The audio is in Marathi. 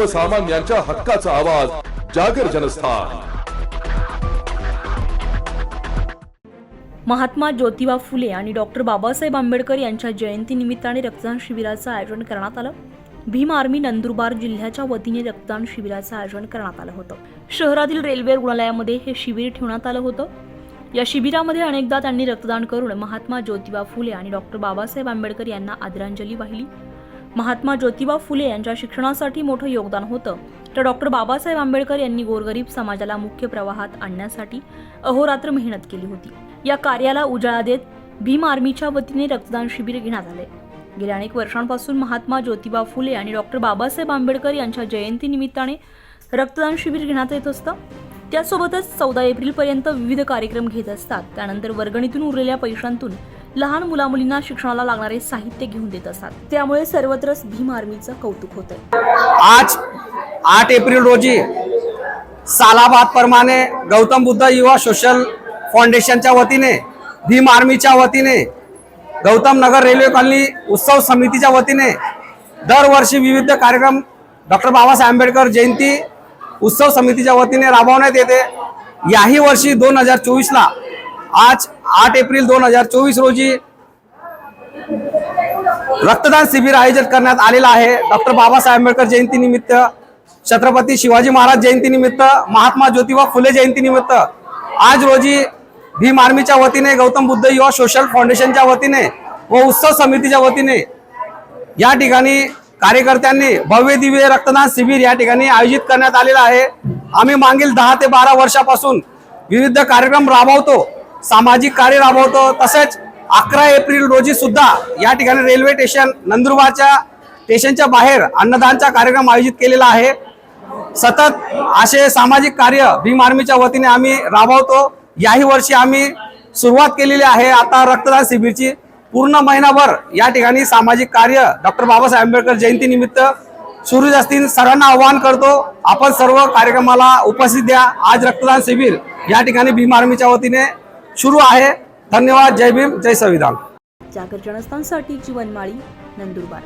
सर्वसामान्यांच्या हक्काचा आवाज जागर जनस्थान. महात्मा ज्योतिबा फुले आणि डॉक्टर बाबासाहेब आंबेडकर यांच्या जयंतीनिमित्ताने रक्तदान शिबिराचं आयोजन करण्यात आलं. भीम आर्मी नंदुरबार जिल्ह्याच्या वतीने रक्तदान शिबिराचं आयोजन करण्यात आलं होतं. शहरातील रेल्वे रुग्णालयामध्ये हे शिबिर ठेवण्यात आलं होतं. या शिबिरामध्ये अनेकदा त्यांनी रक्तदान करून महात्मा ज्योतिबा फुले आणि डॉक्टर बाबासाहेब आंबेडकर यांना आदरांजली वाहिली. महात्मा ज्योतिबा फुले यांच्या शिक्षणासाठी मोठं योगदान होतं. तर डॉक्टर बाबासाहेब आंबेडकर यांनी गोरगरीब समाजाला मुख्य प्रवाहात आणण्यासाठी अहोरात्र मेहनत केली होती. या कार्याला उजाळा देत भीम आर्मीच्या वतीने रक्तदान शिबिर घेण्यात आले. गेल्या अनेक वर्षांपासून महात्मा ज्योतिबा फुले आणि डॉक्टर बाबासाहेब आंबेडकर यांच्या जयंतीनिमित्ताने रक्तदान शिबिर घेण्यात येत असतं. त्यासोबतच चौदा एप्रिलपर्यंत विविध कार्यक्रम घेत असतात. त्यानंतर वर्गणीतून उरलेल्या पैशांतून लहान मुलामुलींना शिक्षणाला लागणारे साहित्य घेऊन देत असतात. त्यामुळे सर्वत्रच भीम आर्मीचं कौतुक होत आज आठ एप्रिल रोजी सालाबाद प्रमाणे गौतम बुद्ध युवा सोशल फाउंडेशनच्या वतीने भीम आर्मीच्या वतीने गौतम नगर रेल्वे कॉलनी उत्सव समितीच्या वतीने दरवर्षी विविध कार्यक्रम डॉक्टर बाबासाहेब आंबेडकर जयंती उत्सव समितीच्या वतीने राबवण्यात येते. याही वर्षी दोन हजार चोवीसला आज आठ एप्रिल दोन हजार चोवीस रोजी रक्तदान शिबिर आयोजित करण्यात आलेलं आहे. डॉक्टर बाबासाहेब आंबेडकर जयंतीनिमित्त छत्रपती शिवाजी महाराज जयंतीनिमित्त महात्मा ज्योतिबा फुले जयंतीनिमित्त. आज रोजी भीम आर्मीच्या वतीने गौतम बुद्ध युवा सोशल फाउंडेशनच्या वतीने व उत्सव समितीच्या वतीने या ठिकाणी कार्यकर्त्यांनी भव्य दिव्य रक्तदान शिबिर या ठिकाणी आयोजित करण्यात आलेलं आहे. आम्ही मागील दहा ते बारा वर्षापासून विविध कार्यक्रम राबवतो. सामाजिक कार्य राबवतो. तसेच अकरा एप्रिल रोजी सुद्धा या ठिकाणी रेल्वे स्टेशन नंदुरबारच्या स्टेशनच्या बाहेर अन्नदानचा कार्यक्रम आयोजित केलेला आहे. सतत असे सामाजिक कार्य भीम आर्मीच्या वतीने आम्ही राबवतो. याही वर्षी आम्ही सुरुवात केलेली आहे आता रक्तदान शिबिरची. पूर्ण महिनाभर या ठिकाणी सामाजिक कार्य डॉक्टर बाबासाहेब आंबेडकर जयंतीनिमित्त सुरू असतील सर्वांना आवाहन करतो आपण सर्व कार्यक्रमाला उपस्थित द्या. आज रक्तदान शिबिर या ठिकाणी भीम आर्मीच्या वतीने सुरू आहे. धन्यवाद. जय भीम. जय संविधान. जागर जनस्थानसाठी जीवनमाळी नंदुरबार.